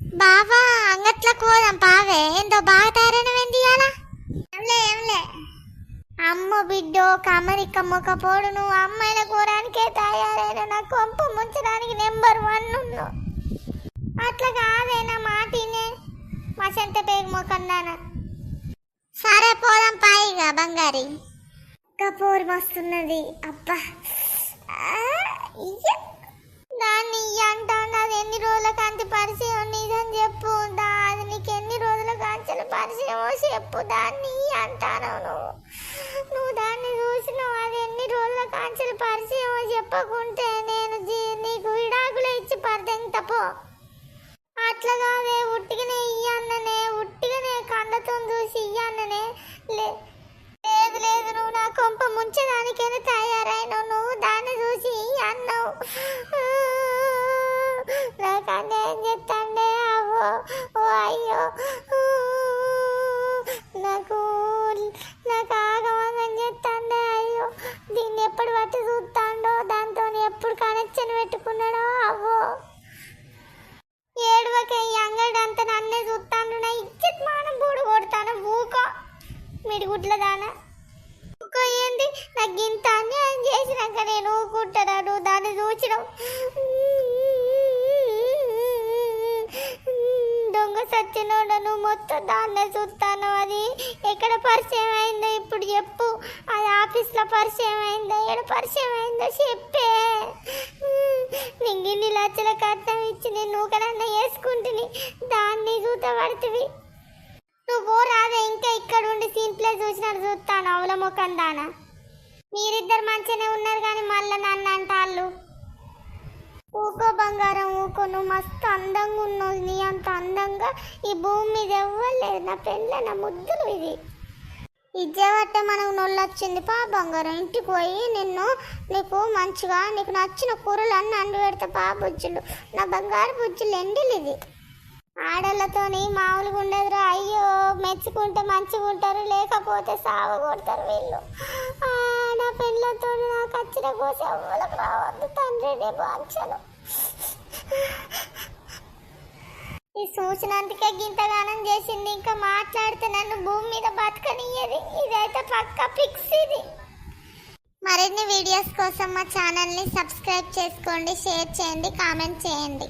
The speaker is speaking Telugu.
బావా అంగట్లకు పోదాం పావే ఏందో బాగా తయారైనవేంది ఇవాళ ఏంలే ఏంలే అమ్మ బిడ్డో కమరిక మొక్క పోడు నువ్వు అమ్మాయిల కూరానికే తయారైన నా కొంపు ముంచడానికి నెంబర్ వన్ ఉన్నావు అట్లా కాదే నా మాటినే మా సెంత పేరు మొక్కందాన సరే పోదాం పాయిగా బంగారి. కపూర్ మస్తున్నది. అబ్బా. పరిచయమో చెప్పు దాన్ని అంటాను నువ్వు. నువ్వు దాన్ని చూసినావు అది ఎన్ని రోజుల కాంచెలు పరిచయమో చెప్పకుంటే నేను నీకు విడాకులు ఇచ్చి పర్దెంత తప్పు అట్లా కాదే ఉట్టిగానే ఇయ్యన్ననే ఉట్టిగానే కండతో చూసి ఇయ్యన్ననే లే లేదు లేదు నువ్వు నా కొంప ముంచడానికైనా తయారైనావు నువ్వు దాన్ని చూసి అన్నావు. నాకు అన్యాయం చెప్తాండే అవ్వో ఓ అయ్యో. పెట్టుకున్నాడో? అవ్వో. ఏడువకే ఈ అంగడి అంత నన్నే చూస్తాను నా ఇచ్చేది మానం బూడు కొడతాను. ఊకో. మిడిగుడ్ల దాన. ఊకో ఏంది? నాకు ఇంత అన్యాయం చేసినాక నేను ఊకుంటున్నాను దాన్ని చూసినావు. దొంగ నువ్వు మొత్తం దాన్నే చూస్తాను అది. ఎక్కడ పరిచయం అయిందో ఇప్పుడు చెప్పు. అది ఆఫీస్లో పరిచయం అయిందో ఎక్కడ పరిచయం అయిందో చెప్పే. నీకు ఇన్ని లక్షల కట్నం ఇచ్చి నేను నూకనన్న వేసుకుంటుని దాన్ని చూతపడుతుంది నువ్వు రాదే ఇంకా ఇక్కడ ఉండి సీన్ప్లే చూసినట్టు చూస్తాను అవల ముఖం దాన. మీరిద్దరు మంచిగానే ఉన్నారు కానీ మళ్ళీ నన్ను ఊకో బంగారం ఊకో నువ్వు మస్తు అందంగా ఉన్నావు. నీ అంత అందంగా ఈ భూమి మీద ఇవ్వలేదు నా పెళ్ళ నా ముద్దులు ఇది. ఇచ్చేవట్టే మనకు నొల్లొచ్చింది పా బంగారం. ఇంటికి పోయి నిన్ను నీకు మంచిగా నీకు నచ్చిన కూరలు అన్నీ అండి పెడతా పా బుజ్జులు. నా బంగారు బుజ్జులు ఎండిలు ఇది. ఆడళ్ళతోని మామూలుగా ఉండదురా. అయ్యో మెచ్చుకుంటే మంచిగా ఉంటారు లేకపోతే సాగు కొడతారు వీళ్ళు నా పెళ్ళతో నాకు వచ్చిన కోసి అవ్వలకు రావద్దు తండ్రి రేపు బాంచను ఈ చూసినందుకే గింతగానం చేసింది. ఇంకా మాట్లాడితే నన్ను భూమి మీద బతకనియ్యది. ఇదైతే పక్క ఫిక్స్ ఇది. మరిన్ని వీడియోస్ కోసం మా ఛానల్ని సబ్స్క్రైబ్ చేసుకోండి షేర్ చేయండి కామెంట్ చేయండి.